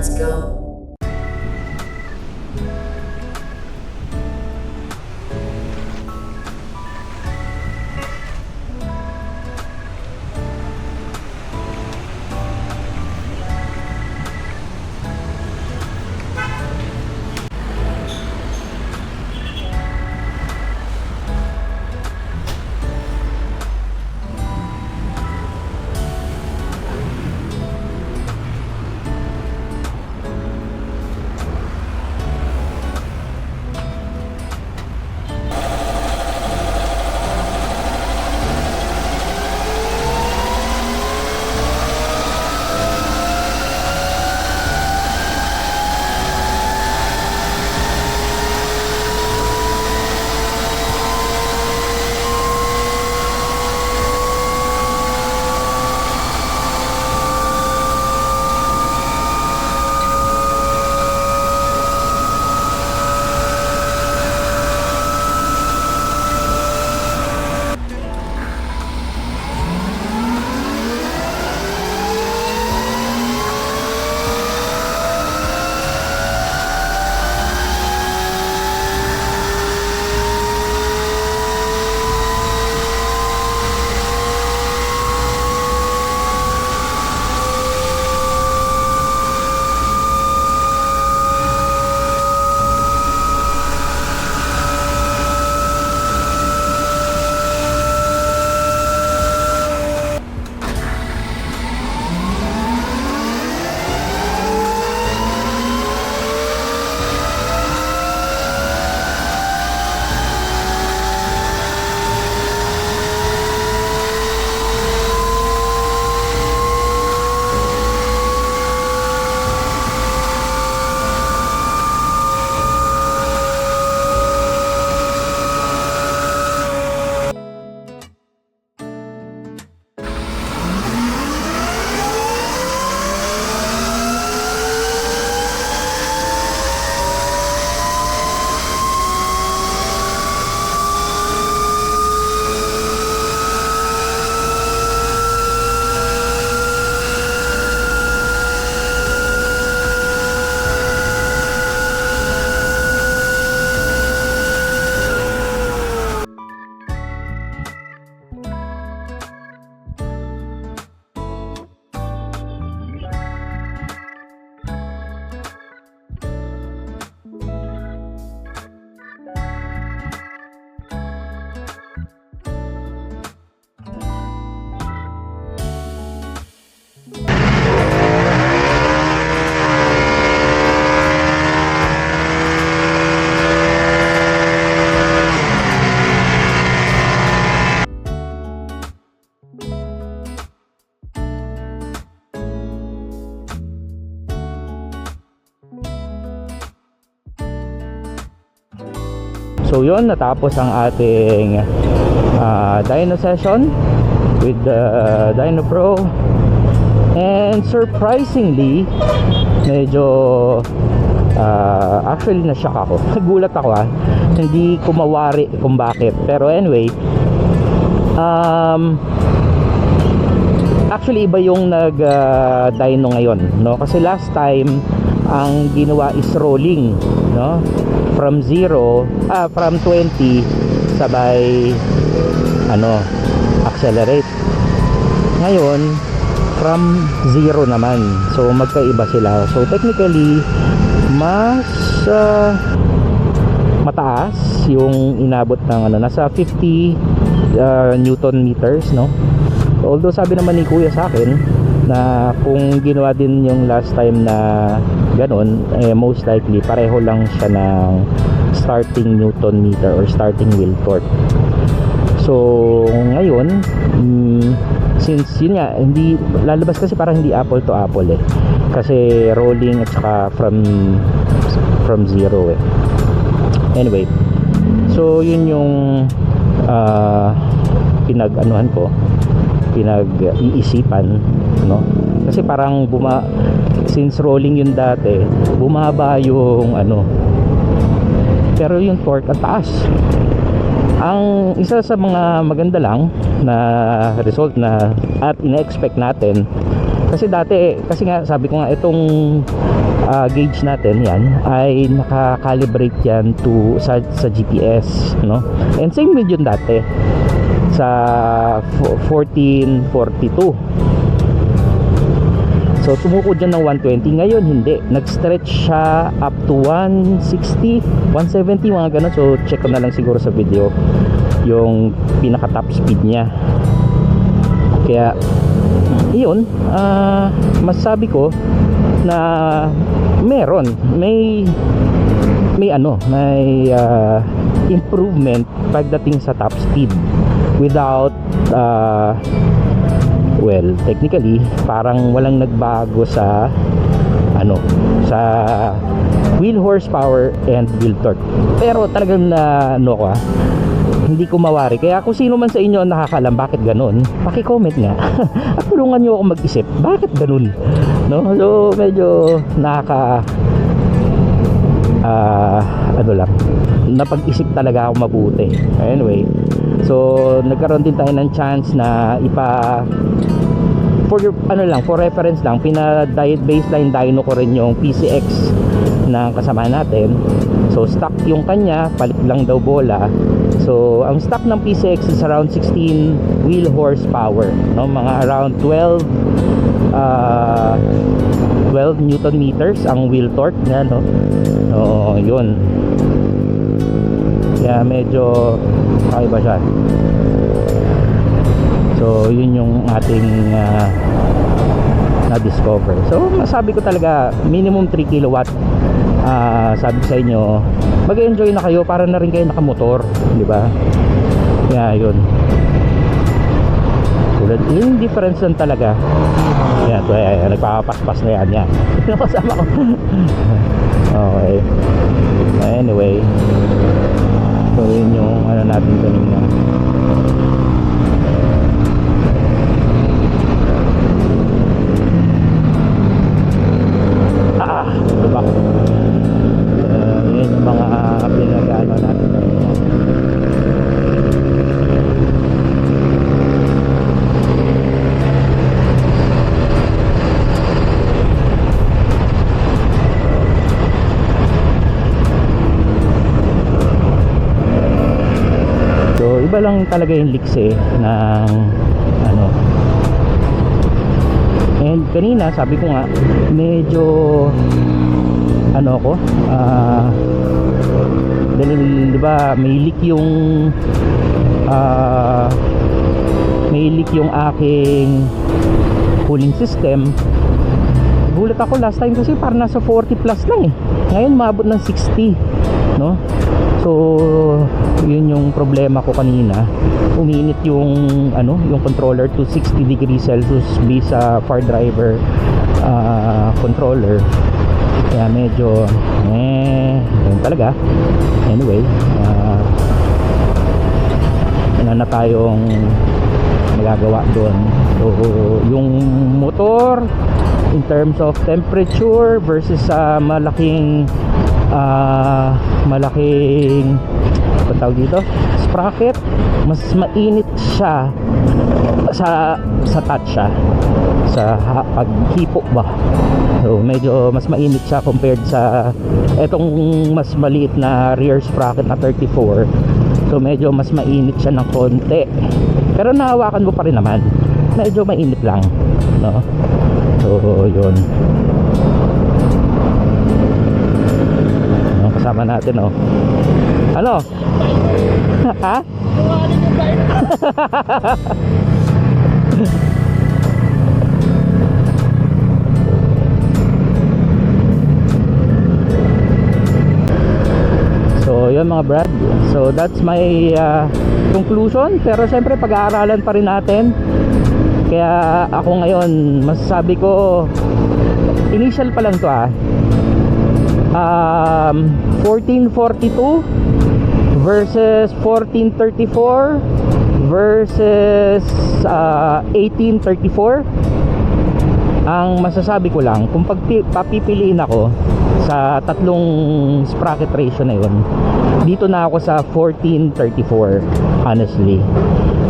let's go. So yun, natapos ang ating ah, dyno session with the Dyno Pro. And surprisingly, medyo ah, actually na-shock ako. Nagulat ako ah. Hindi ko mawari kung bakit. Pero anyway, um, actually iba yung nag ah, dyno ngayon no kasi last time ang ginawa is rolling no from 0 ah from 20 sabay ano accelerate. Ngayon from 0 naman. So magkaiba sila. So technically mas ah, mataas yung inabot ng ano nasa 50 uh, newton meters no? Although sabi naman ni kuya sa akin na kung ginawa din yung last time na ganun eh, most likely pareho lang siya ng starting newton meter or starting wheel torque. So ngayon mm, since yun nga hindi lalabas kasi parang hindi apple to apple eh. Kasi rolling at saka from from zero eh. Anyway so yun yung ah, pinag-anuhan ko pinag-iisipan no? Kasi parang buma since rolling yun dati bumaba yung ano. Pero yung torque at taas. Ang isa sa mga maganda lang na result na at ina-expect natin Kasi dati, kasi nga sabi ko nga itong ah, gauge natin yan ay naka-calibrate yan to sa, sa GPS, no? And same with yun dati sa fo- 1442. So tumukod dyan ng 120 Ngayon hindi. Nag-stretch siya up to 160 170 mga ganun. So check ko na lang siguro sa video Yung pinaka top speed niya. Kaya Yun ah, Masasabi ko Na Meron. May May ano May ah, Improvement Pagdating sa top speed Without ah, well technically parang walang nagbago sa ano sa wheel horsepower and wheel torque. Pero talagang na ano ko ah, hindi ko mawari. Kaya kung sino man sa inyo ang nakakalam bakit ganun paki-comment nga. At tulungan nyo ako mag-isip bakit ganun? No? So medyo nakaka ah ano lang napag-isip talaga ako mabuti. Anyway so nagkaroon din tayo ng chance na ipa for your, ano lang for reference lang pina diet baseline dyno ko rin yung PCX ng kasama natin. So stock yung kanya palit lang daw bola. So ang stock ng PCX is around 16 wheel horsepower no? Mga around 12 uh, 12 newton meters ang wheel torque niya no so yun kaya medyo kakaiba siya So, yun yung ating ah, na-discover. So, masabi ko talaga, minimum 3 kilowatt. Ah, sabi sa inyo, mag-enjoy na kayo para na rin kayo nakamotor. Di ba? Kaya, yun. Tulad, yung difference lang talaga. Yan, ito, yan, nagpapaspas na yan. Yan. Sino kasama ko? okay. Anyway. So, yun yung ano natin kanina. Ah, diba? Uh, yun yung mga pinag-ano natin kanina. Lang talaga yung leaks eh ng ano. And kanina, sabi ko nga, medyo ano ko, ah dahil 'di ba, may leak yung ah may leak yung aking cooling system. Gulat ako last time kasi parang nasa 40 plus lang eh. Ngayon maabot ng 60, no? So, yun yung problema ko kanina. Uminit yung ano, yung controller to 60 degrees Celsius based far driver ah, controller. Kaya medyo eh yun talaga. Anyway, ah wala na tayong magagawa doon. So, yung motor in terms of temperature versus sa malaking ah malaking tawag dito? Sprocket. Mas mainit siya sa sa touch siya. Sa ha- paghipo ba? So medyo mas mainit siya compared sa etong mas maliit na rear sprocket na 34 so medyo mas mainit siya ng konti. Pero nahawakan mo pa rin naman. Medyo mainit lang no? So yun kasama natin oh ano ha So, yun mga brad. So, that's my uh, conclusion. Pero syempre, pag-aaralan pa rin natin. Kaya ako ngayon, masasabi ko, initial pa lang to ah. Um, 1442 versus 1434 versus uh, 1834 ang masasabi ko lang kung pagpi- papipiliin ako sa tatlong sprocket ratio na yun dito na ako sa 1434 honestly.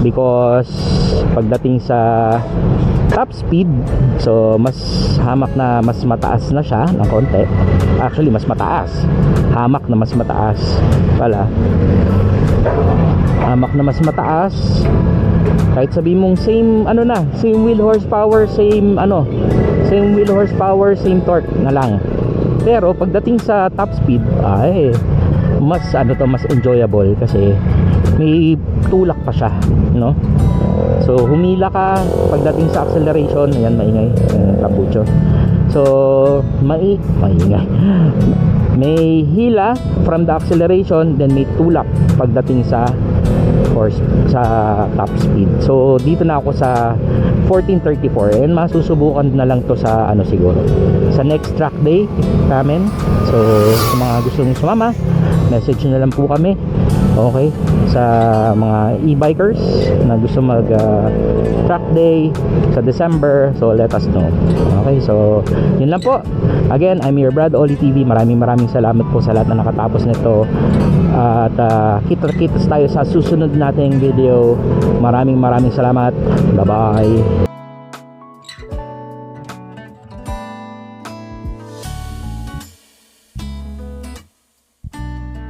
Because pagdating sa top speed so mas hamak na mas mataas na siya ng konti. Actually mas mataas. Hamak na mas mataas pala. Hamak na mas mataas. Kahit sabi mong same ano na same wheel horsepower same ano same wheel horsepower same torque na lang. Pero pagdating sa top speed ay mas ano to mas enjoyable kasi may tulak pa siya no? So humila ka pagdating sa acceleration. Ayan maingay. Yung kabucho so mai maingay. May hila from the acceleration then may tulak pagdating sa horse sa top speed. So dito na ako sa 1434 and masusubukan na lang to sa ano siguro sa next track day namin. So sa mga gusto nyo sumama message na lang po kami okay. Sa mga e-bikers na gusto mag uh, track day sa December so let us know. Okay so yun lang po. Again I'm your Brad Oli TV maraming maraming salamat po sa lahat na nakatapos nito. At uh, kita kita tayo sa susunod nating video. Maraming maraming salamat. Bye bye